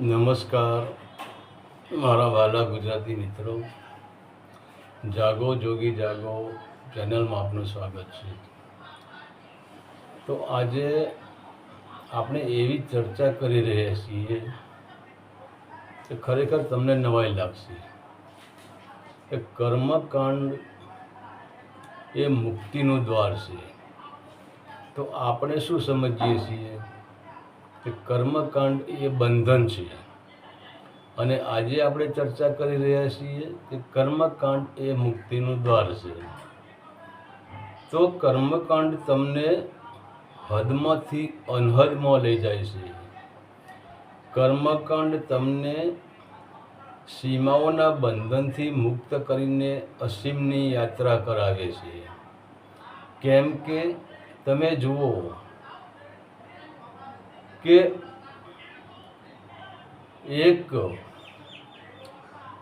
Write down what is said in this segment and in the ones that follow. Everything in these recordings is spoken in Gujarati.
નમસ્કાર, મારા વાલા ગુજરાતી મિત્રો. જાગો, જોગી જાગો, ચેનલમાં આપનું સ્વાગત છે. તો આજે આપણે એવી ચર્ચા કરી રહ્યા છીએ કે ખરેખર તમને નવાઈ લાગશે. કે કર્મકાંડ એ મુક્તિનું દ્વાર છે. તો આપણે શું સમજીએ છીએ? કે કર્મકાંડ એ બંધન છે. અને આજે આપણે ચર્ચા કરી રહ્યા છીએ કે કર્મકાંડ એ મુક્તિનું દ્વાર છે. તો કર્મકાંડ તમને હદમાંથી અનહદમાં લઈ જાય છે. કર્મકાંડ તમને સીમાઓના બંધનથી મુક્ત કરીને અસીમની યાત્રા કરાવે છે. કેમ કે તમે જુઓ કે એક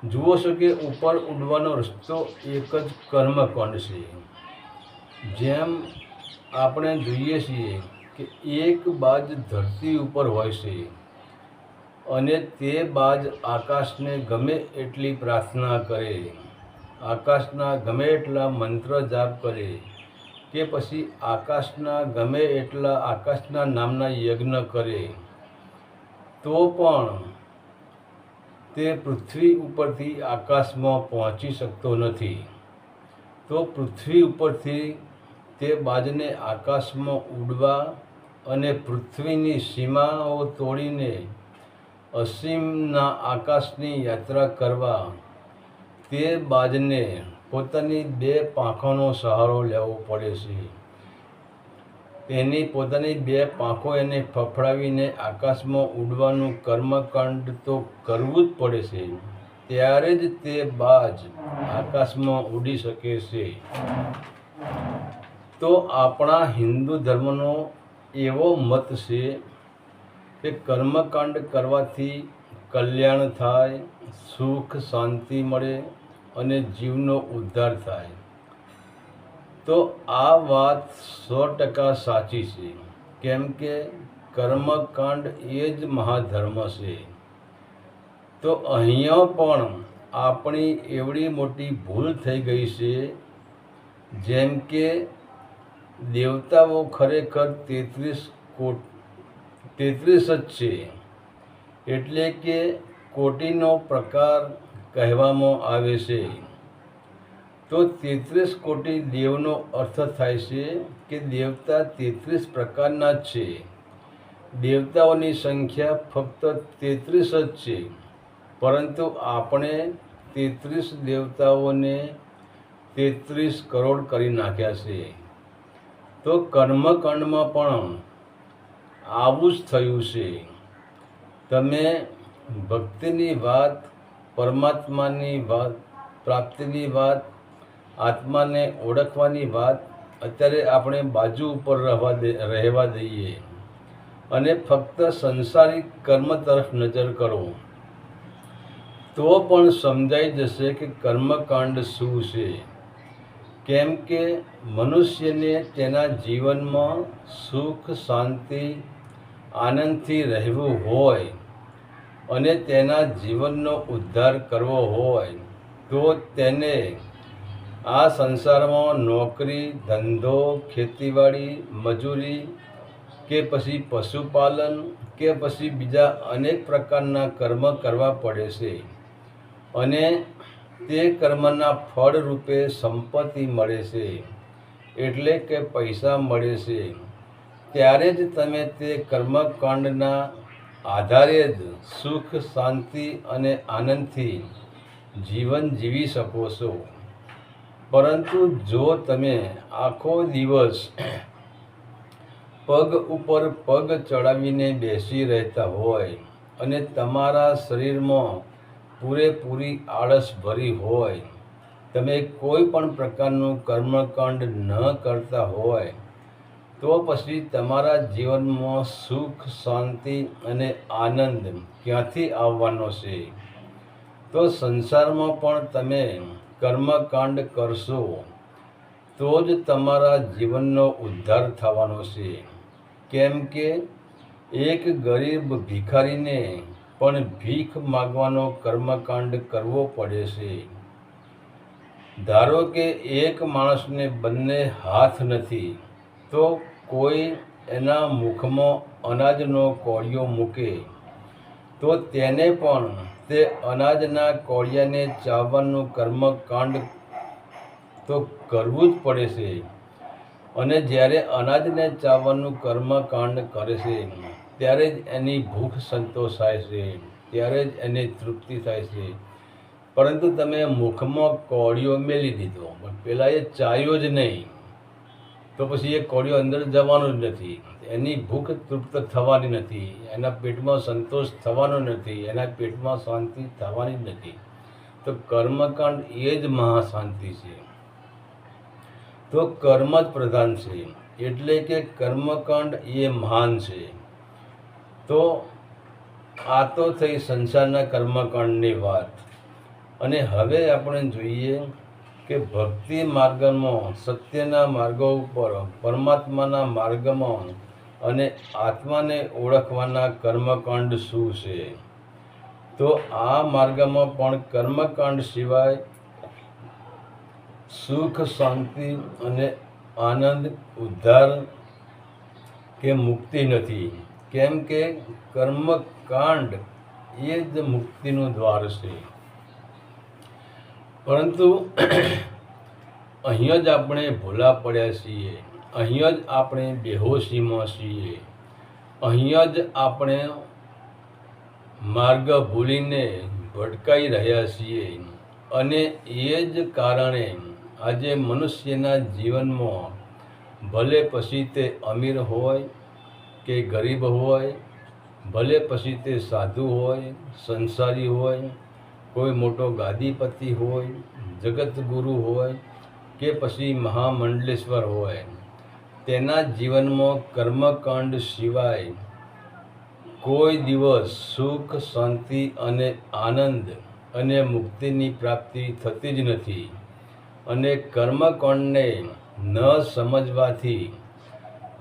જુઓ છો કે ઉપર ઉડવાનો રસ્તો એક જ કર્મકાંડ છે. જેમ આપણે જોઈએ છીએ કે એક બાજ ધરતી ઉપર હોય છે અને તે બાજ આકાશને ગમે એટલી પ્રાર્થના કરે. આકાશના ગમે એટલા મંત્ર જાપ કરે. કે પછી આકાશના ગમે એટલા આકાશના નામના યજ્ઞ કરે, તો પણ તે પૃથ્વી ઉપરથી આકાશમાં પહોંચી શકતો નથી. તો પૃથ્વી ઉપરથી તે બાજને આકાશમાં ઉડવા અને પૃથ્વીની સીમાઓ તોડીને અસીમના આકાશની યાત્રા કરવા તે બાજને પોતાની બે પાંખોનો સહારો લેવો પડે છે. તેની પોતાની બે પાંખો એને ફફડાવીને આકાશમાં ઉડવાનું કર્મકાંડ તો કરવું જ પડે છે. ત્યારે જ તે બાજ આકાશમાં ઉડી શકે છે. તો આપણા હિન્દુ ધર્મનો એવો મત છે કે કર્મકાંડ કરવાથી કલ્યાણ થાય, સુખ શાંતિ મળે અને જીવનો ઉદ્ધાર થાય. તો આ વાત સો ટકા સાચી છે. કેમ કે કર્મકાંડ એ જ મહાધર્મ છે. તો અહીંયા પણ આપણી એવડી મોટી ભૂલ થઈ ગઈ છે. જેમ કે દેવતાઓ ખરેખર તેત્રીસ કોટ, તેત્રીસ જ છે. એટલે કે કોટીનો પ્રકાર કહેવામાં આવે છે. તો તેત્રીસ કોટી દેવનો અર્થ થાય છે કે દેવતા તેત્રીસ પ્રકારના જ છે. દેવતાઓની સંખ્યા ફક્ત તેત્રીસ જ છે. પરંતુ આપણે તેત્રીસ દેવતાઓને તેત્રીસ કરોડ કરી નાખ્યા છે. તો કર્મકાંડમાં પણ આવું જ થયું છે. તમે ભક્તિની વાત પરમાત્માની વાત, પ્રાપ્તિની વાત, આત્માને ઓળખવાની વાત, અત્યારે આપણે બાજુ ઉપર રહેવા દે, રહેવા દઈએ. અને ફક્ત સંસારિક કર્મ તરફ નજર કરો. તો પણ સમજાઈ જશે કે કર્મકાંડ શું છે. કેમ કે મનુષ્યને તેના જીવનમાં સુખ, શાંતિ, આનંદથી રહેવું હોય અને તેના જીવનનો ઉદ્ધાર કરવો હોય, તો તેને આ સંસારમાં નોકરી, ધંધો, ખેતીવાડી, મજૂરી કે પછી પશુપાલન કે પછી બીજા અનેક પ્રકારના કર્મ કરવા પડે છે. અને તે કર્મના ફળ રૂપે સંપત્તિ મળે છે, એટલે કે પૈસા મળે છે. ત્યારે જ તમે તે કર્મકાંડના આધારે જ સુખ, શાંતિ અને આનંદથી જીવન જીવી શકો છો. પરંતુ જો તમે આખો દિવસ પગ ઉપર પગ ચડાવીને બેસી રહેતા હોય અને તમારા શરીરમાં પૂરેપૂરી આળસ ભરી હોય, તમે કોઈ પણ પ્રકારનું કર્મકાંડ ન કરતા હોય તો પછી તમારા જીવનમાં સુખ, શાંતિ અને આનંદ ક્યાંથી આવવાનો છે? તો સંસારમાં પણ તમે કર્મકાંડ કરશો, તો જ તમારા જીવનનો ઉદ્ધાર થવાનો છે. કેમ કે એક ગરીબ ભિખારીને પણ ભીખ માગવાનો કર્મકાંડ કરવો પડે છે. ધારો કે એક માણસને બંને હાથ નથી, તો કોઈ એના મુખમાં અનાજનો કોળિયો મૂકે, તો તેને પણ તે અનાજના કોળિયાને ચાવવાનું કર્મકાંડ તો કરવું જ પડે છે. અને જ્યારે અનાજને ચાવવાનું કર્મકાંડ કરે છે, ત્યારે જ એની ભૂખ સંતોષાય છે, ત્યારે જ એની તૃપ્તિ થાય છે. પરંતુ તમે મુખમાં કોળિયો મેલી દીધો, પણ પહેલાં એ ચાયો જ નહીં. તો પછી એ કોળિયો અંદર જવાનો જ નથી. એની ભૂખ તૃપ્ત થવાની નથી. એના પેટમાં સંતોષ થવાનો નથી. એના પેટમાં શાંતિ થવાની જ નથી. તો કર્મકાંડ એ જ મહાશાંતિ છે. તો કર્મ જ પ્રધાન છે. એટલે કે કર્મકાંડ એ મહાન છે. તો આ તો થઈ સંસારના કર્મકાંડની વાત. અને હવે આપણે જોઈએ કે ભક્તિ માર્ગમાં, સત્યના માર્ગો ઉપર, પરમાત્માના માર્ગમાં અને આત્માને ઓળખવાના કર્મકાંડ શું છે? તો આ માર્ગમાં પણ કર્મકાંડ સિવાય સુખ, શાંતિ અને આનંદ, ઉદ્ધાર કે મુક્તિ નથી. કેમ કે કર્મકાંડ એ જ મુક્તિનું દ્વાર છે. પરંતુ અહીંયા જ આપણે ભૂલા પડ્યા છીએ. અહીંયા જ આપણે બેહોશીમાં છીએ. અહીંયા જ આપણે માર્ગ ભૂલીને ભટકાઈ રહ્યા છીએ. અને એ જ કારણે આજે મનુષ્યના જીવનમાં ભલે પછી તે અમીર હોય કે ગરીબ હોય, ભલે પછી તે સાધુ હોય, સંસારી હોય કોઈ મોટો ગાદીપતિ હોય જગતગુરુ હોય કે પછી મહામંડલેશ્વર હોય, તેના જીવનમાં કર્મકાંડ સિવાય કોઈ દિવસ સુખ, શાંતિ અને આનંદ અને મુક્તિની પ્રાપ્તિ થતી જ નથી. અને કર્મકાંડને ન સમજવાથી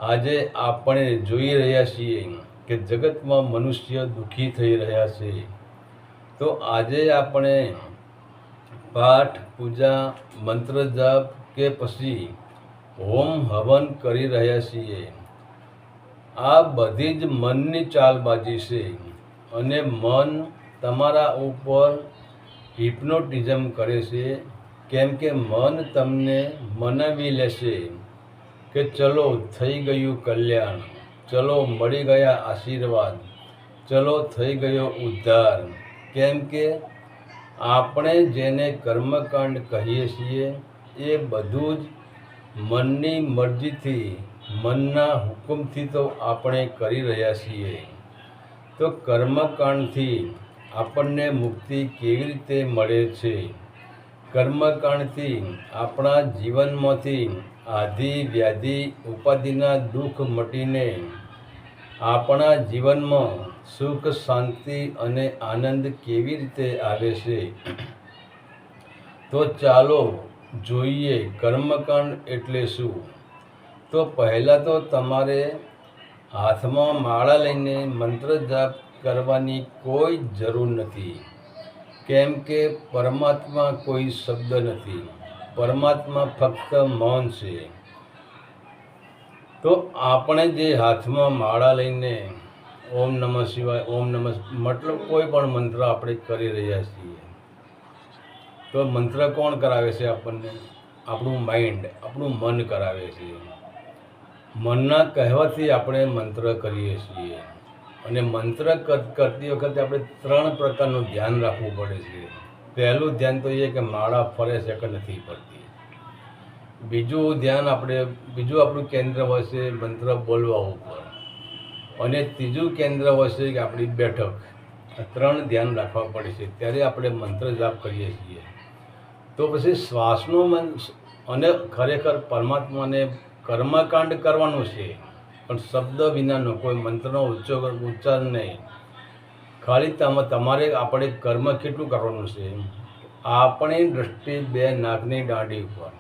આજે આપણે જોઈ રહ્યા છીએ કે જગતમાં મનુષ્ય દુઃખી થઈ રહ્યા છે. તો આજે આપણે પાઠ, પૂજા, મંત્ર જાપ કે પછી હોમ હવન કરી રહ્યા છીએ. આ બધી જ મનની ચાલબાજી છે અને મન તમારા ઉપર હિપ્નોટિઝમ કરે છે. કેમ કે મન તમને મનાવી લેશે કે ચલો થઈ ગયું કલ્યાણ, ચલો મળી ગયા આશીર્વાદ, ચલો થઈ ગયો ઉદ્ધાર. કેમ કે આપણે જેને કર્મકાંડ કહીએ છીએ, એ બધું જ મનની મરજીથી, મનના હુકમથી તો આપણે કરી રહ્યા છીએ. તો કર્મકાંડથી આપણને મુક્તિ કેવી રીતે મળે છે? કર્મકાંડથી આપણા જીવનમાંથી આધિ વ્યાધિ ઉપાધિના દુઃખ મટીને આપણા જીવનમાં સુખ, શાંતિ અને આનંદ કેવી રીતે આવે છે? તો ચાલો જોઈએ કર્મકાંડ એટલે શું? તો પહેલાં તો તમારે હાથમાં માળા લઈને મંત્ર જાપ કરવાની કોઈ જરૂર નથી. કેમ કે પરમાત્મા કોઈ શબ્દ નથી. પરમાત્મા ફક્ત મૌન છે. તો આપણે જે હાથમાં માળા લઈને ઓમ નમઃ શિવાય, ઓમ નમઃ મતલબ કોઈ પણ મંત્ર આપણે કરી રહ્યા છીએ. તો મંત્ર કોણ કરાવે છે આપણને? આપણું માઇન્ડ આપણું મન કરાવે છે. મનના કહેવાથી આપણે મંત્ર કરીએ છીએ. અને મંત્ર કરતી વખતે આપણે ત્રણ પ્રકારનું ધ્યાન રાખવું પડે છે. પહેલું ધ્યાન તો એ કે માળા ફરે છે કે નથી ફરતી. બીજું ધ્યાન આપણે, બીજું આપણું કેન્દ્ર હોય છે મંત્ર બોલવા ઉપર. અને ત્રીજું કેન્દ્ર હોય છે કે આપણી બેઠક. ત્રણ ધ્યાન રાખવા પડે છે. ત્યારે આપણે મંત્ર જાપ કરીએ છીએ. તો પછી શ્વાસનું મન અને ખરેખર પરમાત્માને કર્મકાંડ કરવાનું છે. પણ શબ્દ વિનાનો કોઈ મંત્રનો ઉચ્ચો ઉચ્ચાર નહીં. ખાલી તમ, તમારે આપણે કર્મ કેટલું કરવાનું છે? આપણી દ્રષ્ટિ બે નાકની દાંડી ઉપર.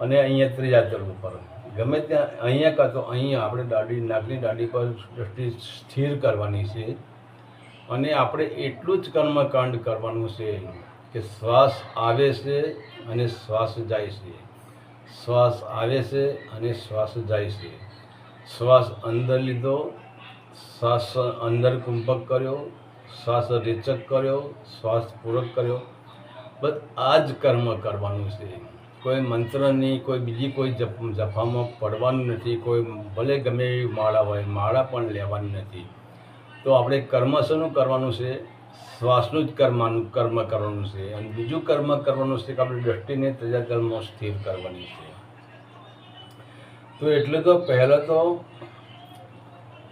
અને અહીંયા ત્રીજા તલ ઉપર. ગમે ત્યાં અહીંયા કાં તો અહીંયા આપણે દાઢી નાકની દાઢી પર દ્રષ્ટિ સ્થિર કરવાની છે. અને આપણે એટલું જ કર્મકાંડ કરવાનું છે કે શ્વાસ આવે છે અને શ્વાસ જાય છે. શ્વાસ આવે છે અને શ્વાસ જાય છે. શ્વાસ અંદર લીધો, શ્વાસ અંદર કુંભક કર્યો, શ્વાસ રેચક કર્યો, શ્વાસ પૂરક કર્યો. બસ આ જ કર્મ કરવાનું છે. કોઈ મંત્રની કોઈ બીજી કોઈ જપ, જફામાં પડવાનું નથી, કોઈ ભલે ગમે એવી માળા હોય, માળા પણ લેવાની નથી. તો આપણે કર્મ કરવાનું છે? શ્વાસનું જ કર્માનું, કર્મ કરવાનું છે. અને બીજું કર્મ કરવાનું છે કે આપણી દ્રષ્ટિને ત્રીજા કર્મ સ્થિર કરવાની છે. તો એટલે તો પહેલાં તો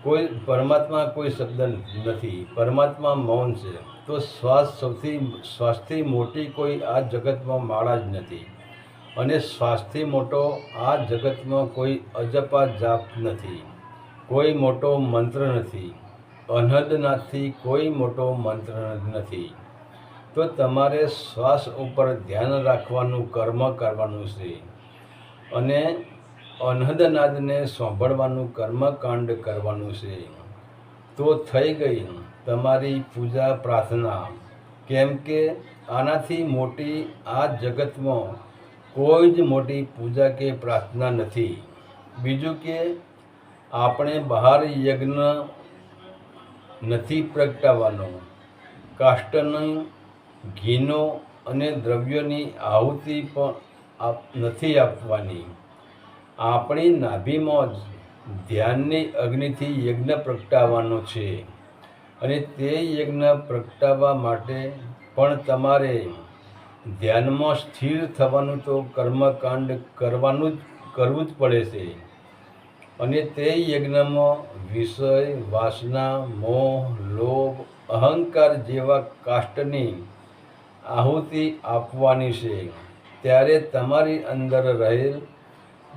કોઈ પરમાત્મા કોઈ શબ્દ નથી. પરમાત્મા મૌન છે. તો શ્વાસ સૌથી, શ્વાસથી મોટી કોઈ આ જગતમાં માળા જ નથી. અને શ્વાસથી મોટો આ જગતમાં કોઈ અજપા જાપ નથી, કોઈ મોટો મંત્ર નથી, અનહદનાથથી કોઈ મોટો મંત્ર નથી. તો તમારે શ્વાસ ઉપર ધ્યાન રાખવાનું, કર્મ કરવાનું છે અને અનહદનાદને સાંભળવાનું, કર્મકાંડ કરવાનું છે. તો થઈ ગઈ તમારી પૂજા પ્રાર્થના. કેમ કે આનાથી મોટી આ જગતમાં કોઈ જ મોટી પૂજા કે પ્રાર્થના નથી. બીજું કે આપણે બહાર યજ્ઞ નથી પ્રગટાવવાનો. કાષ્ટની ઘીનો અને દ્રવ્યોની આહુતિ પણ નથી આપવાની. આપણી નાભીમાં જ ધ્યાનની અગ્નિથી યજ્ઞ પ્રગટાવવાનો છે. અને તે યજ્ઞ પ્રગટાવવા માટે પણ તમારે ધ્યાનમાં સ્થિર થવાનું તો કર્મકાંડ કરવાનું જ, કરવું જ પડે છે. અને તે યજ્ઞમાં વિષય, વાસના, મોહ, લોભ, અહંકાર જેવા કાષ્ટની આહુતિ આપવાની છે. ત્યારે તમારી અંદર રહેલ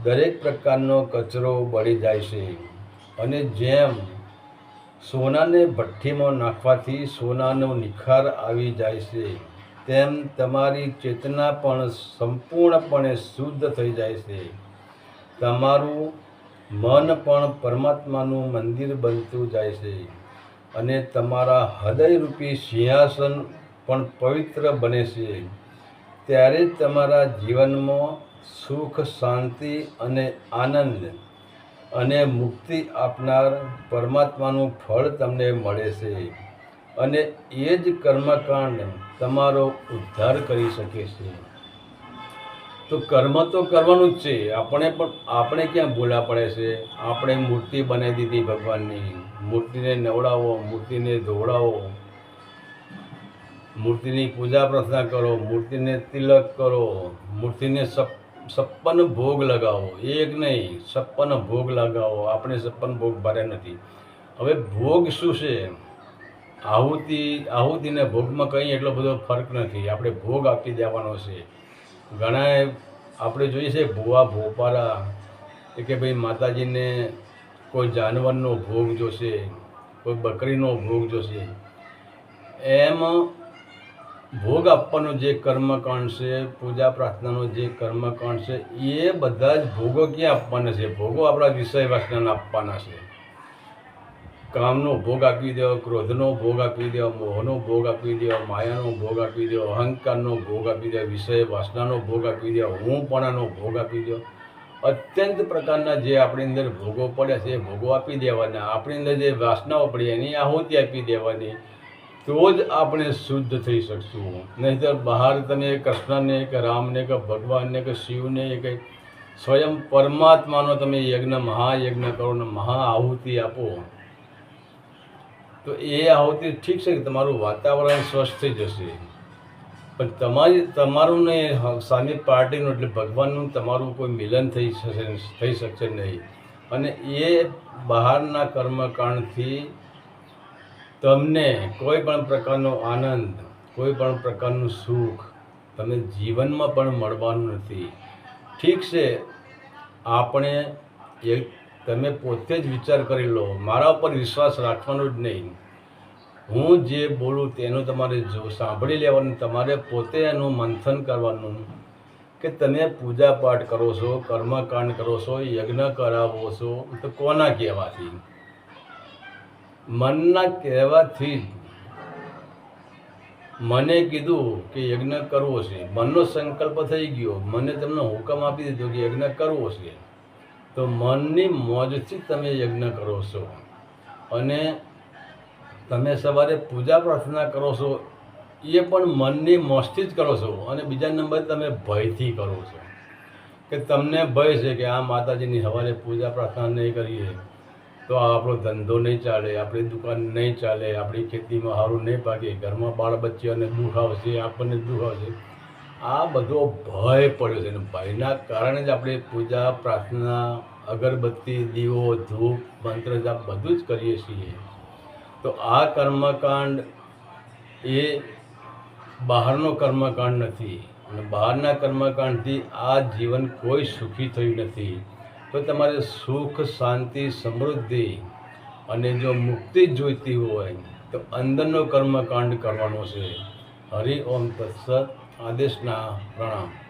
દરેક પ્રકારનો કચરો બળી જાય છે. અને જેમ સોનાને ભઠ્ઠીમાં નાખવાથી સોનાનો નિખાર આવી જાય છે. તેમ તમારી ચેતના પણ સંપૂર્ણપણે શુદ્ધ થઈ જાય છે. તમારું મન પણ પરમાત્માનું મંદિર બનતું જાય છે અને તમારા હૃદયરૂપી સિંહાસન પણ પવિત્ર બને છે. ત્યારે તમારા જીવનમાં સુખ, શાંતિ અને આનંદ અને મુક્તિ આપનાર પરમાત્માનું ફળ તમને મળે છે. અને એ જ કર્મકાંડ તમારો ઉદ્ધાર કરી શકે છે. તો કર્મ તો કરવાનું જ છે. આપણે પણ, આપણે ક્યાં ભૂલા પડે છે? આપણે મૂર્તિ બનાવી દીધી ભગવાનની. મૂર્તિને નવડાવો, મૂર્તિને ધોવડાવો. મૂર્તિની પૂજા પ્રાર્થના કરો, મૂર્તિને તિલક કરો, મૂર્તિને સપ છપ્પન ભોગ લગાવો. એક નહીં છપ્પન ભોગ લગાવો. આપણે છપ્પન ભોગ ભર્યા નથી. હવે ભોગ શું છે? આહુતિ, આહુતિને ભોગમાં કંઈ એટલો બધો ફરક નથી. આપણે ભોગ આપી દેવાનો છે. ઘણા આપણે જોઈએ છે ભૂવા, ભોપારા કે ભાઈ માતાજીને કોઈ જાનવરનો ભોગ જોશે, કોઈ બકરીનો ભોગ જોશે. એમ ભોગ આપવાનો જે કર્મકાંડ છે, પૂજા પ્રાર્થનાનો જે કર્મકાંડ છે, એ બધા જ ભોગો ક્યાં આપવાના છે? ભોગો આપણા વિષય વાસનાના આપવાના છે. કામનો ભોગ આપી દો, ક્રોધનો ભોગ આપી દો, મોહનો ભોગ આપી દો, માયાનો ભોગ આપી દો, અહંકારનો ભોગ આપી દો, વિષય વાસનાનો ભોગ આપી દો હુંપણાનો ભોગ આપી દો. અત્યંત પ્રકારના જે આપણી અંદર ભોગો પડ્યા છે એ ભોગો આપી દેવાના. આપણી અંદર જે વાસનાઓ પડી એની આહુતિ આપી દેવાની. તો જ આપણે શુદ્ધ થઈ શકશું. નહીંતર બહાર તમે કૃષ્ણને કે રામને કે ભગવાનને કે શિવને કે સ્વયં પરમાત્માનો તમે યજ્ઞ, મહાયજ્ઞ કરો ને મહા આહુતિ આપો. તો એ આવતી ઠીક છે કે તમારું વાતાવરણ સ્વસ્થ થઈ જશે. પણ તમારી, તમારું ને સામે પાર્ટીનું એટલે ભગવાનનું તમારું કોઈ મિલન થઈ શકશે થઈ શકશે નહીં. અને એ બહારના કર્મકાંડથી તમને કોઈ પણ પ્રકારનો આનંદ, કોઈ પણ પ્રકારનું સુખ તમને જીવનમાં પણ મળવાનું નથી. ઠીક છે, આપણે એક તમે પોતે જ વિચાર કરી લો. મારા ઉપર વિશ્વાસ રાખવાનો જ નહીં. હું જે બોલું તેનું તમારે જો સાંભળી લેવાનું, તમારે પોતે એનું મંથન કરવાનું કે તમે પૂજા પાઠ કરો છો, કર્મકાંડ કરો છો, યજ્ઞ કરાવો છો, તો કોના કહેવાથી? મનના કહેવાથી મને કીધું કે યજ્ઞ કરવો છે. મનનો સંકલ્પ થઈ ગયો. મને તમને હુકમ આપી દીધો કે યજ્ઞ કરવો છે. તો મનની મોજથી તમે યજ્ઞ કરો છો. અને તમે સવારે પૂજા પ્રાર્થના કરો છો, એ પણ મનની મોજથી જ કરો છો. અને બીજા નંબર તમે ભયથી કરો છો. કે તમને ભય છે કે આ માતાજીની સવારે પૂજા પ્રાર્થના નહીં કરીએ, તો આપણો ધંધો નહીં ચાલે, આપણી દુકાન નહીં ચાલે, આપણી ખેતીમાં સારું નહીં પાકે ઘરમાં બાળ બચ્ચાને દુઃખ આવશે, આપણને દુઃખ આવશે. આ બધો ભય પડ્યો છે. અને ભયના કારણે જ આપણે પૂજા, પ્રાર્થના, અગરબત્તી, દીવો, ધૂપ, મંત્ર, જાપ બધું જ કરીએ છીએ. તો આ કર્મકાંડ એ બહારનો કર્મકાંડ નથી. અને બહારના કર્મકાંડથી આ જીવન કોઈ સુખી થયું નથી. તો તમારે સુખ, શાંતિ, સમૃદ્ધિ અને જો મુક્તિ જોઈતી હોય, તો અંદરનો કર્મકાંડ કરવાનો છે. હરિ ઓમ તત્સત આદેશના પ્રણામ